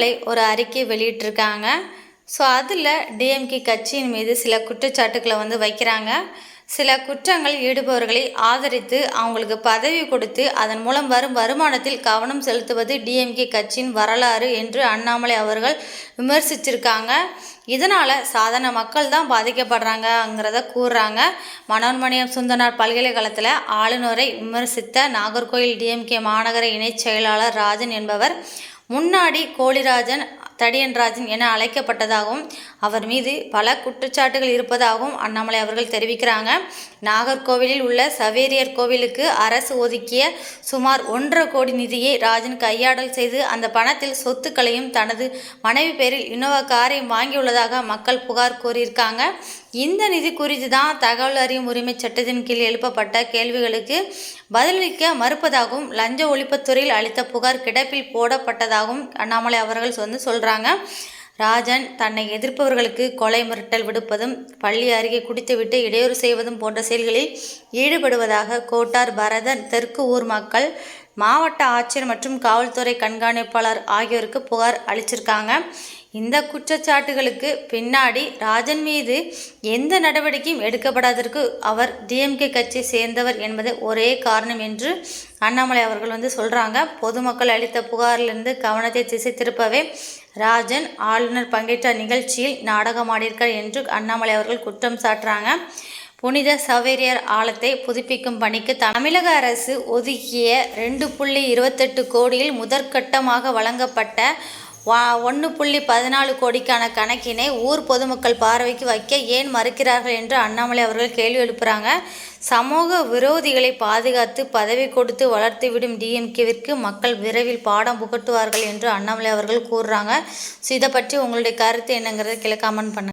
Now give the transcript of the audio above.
அண்ணாமலை ஒரு அறிக்கை வெளியிட்டிருக்காங்க. ஸோ அதில் டிஎம்கே கட்சியின் மீது சில குற்றச்சாட்டுக்களை வந்து வைக்கிறாங்க. சில குற்றங்கள் ஈடுபவர்களை ஆதரித்து அவங்களுக்கு பதவி கொடுத்து அதன் மூலம் வரும் வருமானத்தில் கவனம் செலுத்துவது டிஎம்கே கட்சியின் வரலாறு என்று அண்ணாமலை அவர்கள் விமர்சிச்சிருக்காங்க. இதனால் சாதாரண மக்கள் தான் பாதிக்கப்படுறாங்கங்கிறத கூறுறாங்க. மனோன்மணியம் சுந்தனார் பல்கலைக்கழகத்தில் ஆளுநரை விமர்சித்த நாகர்கோயில் டிஎம்கே மாநகர இணைச் செயலாளர் ராஜன் என்பவர் முன்னாடி கோழிராஜன் தடியன்ராஜன் என அழைக்கப்பட்டதாகவும் அவர் மீது பல குற்றச்சாட்டுகள் இருப்பதாகவும் அண்ணாமலை அவர்கள் தெரிவிக்கிறாங்க. நாகர்கோவிலில் உள்ள சவேரியர் கோவிலுக்கு அரசு ஒதுக்கிய சுமார் ஒன்றரை கோடி நிதியை ராஜன் கையாடல் செய்து அந்த பணத்தில் சொத்துக்களையும் தனது மனைவி பேரில் இன்னோவா காரையும் வாங்கியுள்ளதாக மக்கள் புகார் கூறியிருக்காங்க. இந்த நிதி குறித்து தான் தகவல் அறியும் உரிமை சட்டத்தின் கீழ் எழுப்பப்பட்ட கேள்விகளுக்கு பதிலளிக்க மறுப்பதாகவும் லஞ்ச ஒழிப்புத்துறையில் அளித்த புகார் கிடப்பில் போடப்பட்டதாகவும் அண்ணாமலை அவர்கள் வந்து சொல்கிறாங்க ராஜன் தன்னை எதிர்ப்பவர்களுக்கு கொலை மிரட்டல் விடுப்பதும் பள்ளி அருகே குடித்துவிட்டு இடையூறு செய்வதும் போன்ற செயல்களில் ஈடுபடுவதாக கோட்டார் பரதன் தெற்கு ஊர் மக்கள் மாவட்ட ஆட்சியர் மற்றும் காவல்துறை கண்காணிப்பாளர் ஆகியோருக்கு புகார் அளிச்சிருக்காங்க. இந்த குற்றச்சாட்டுகளுக்கு பின்னாடி ராஜன் மீது எந்த நடவடிக்கையும் எடுக்கப்படாததற்கு அவர் டிஎம்கே கட்சியை சேர்ந்தவர் என்பது ஒரே காரணம் என்று அண்ணாமலை அவர்கள் வந்து சொல்கிறாங்க பொதுமக்கள் அளித்த புகாரிலிருந்து கவனத்தை திசை திருப்பவே ராஜன் ஆளுநர் பங்கேற்ற நிகழ்ச்சியில் நாடகமாடியிருக்கார் என்று அண்ணாமலை அவர்கள் குற்றம் சாட்டுறாங்க. புனித சவேரியர் ஆலத்தை புதுப்பிக்கும் பணிக்கு தமிழக அரசு ஒதுக்கிய ரெண்டு புள்ளி இருபத்தெட்டு கோடியில் முதற்கட்டமாக வழங்கப்பட்ட வா ஒன்று புள்ளி பதினாலு கோடிக்கான கணக்கினை ஊர் பொதுமக்கள் பார்வைக்கு வைக்க ஏன் மறுக்கிறார்கள் என்று அண்ணாமலை அவர்கள் கேள்வி எழுப்புகிறாங்க சமூக விரோதிகளை பாதுகாத்து பதவி கொடுத்து வளர்த்துவிடும் டிஎம்கேவிற்கு மக்கள் விரைவில் பாடம் புகட்டுவார்கள் என்று அண்ணாமலை அவர்கள் கூறுறாங்க. ஸோ இதை பற்றி உங்களுடைய கருத்து என்னங்கிறத கீழே கமெண்ட் பண்ணுங்கள்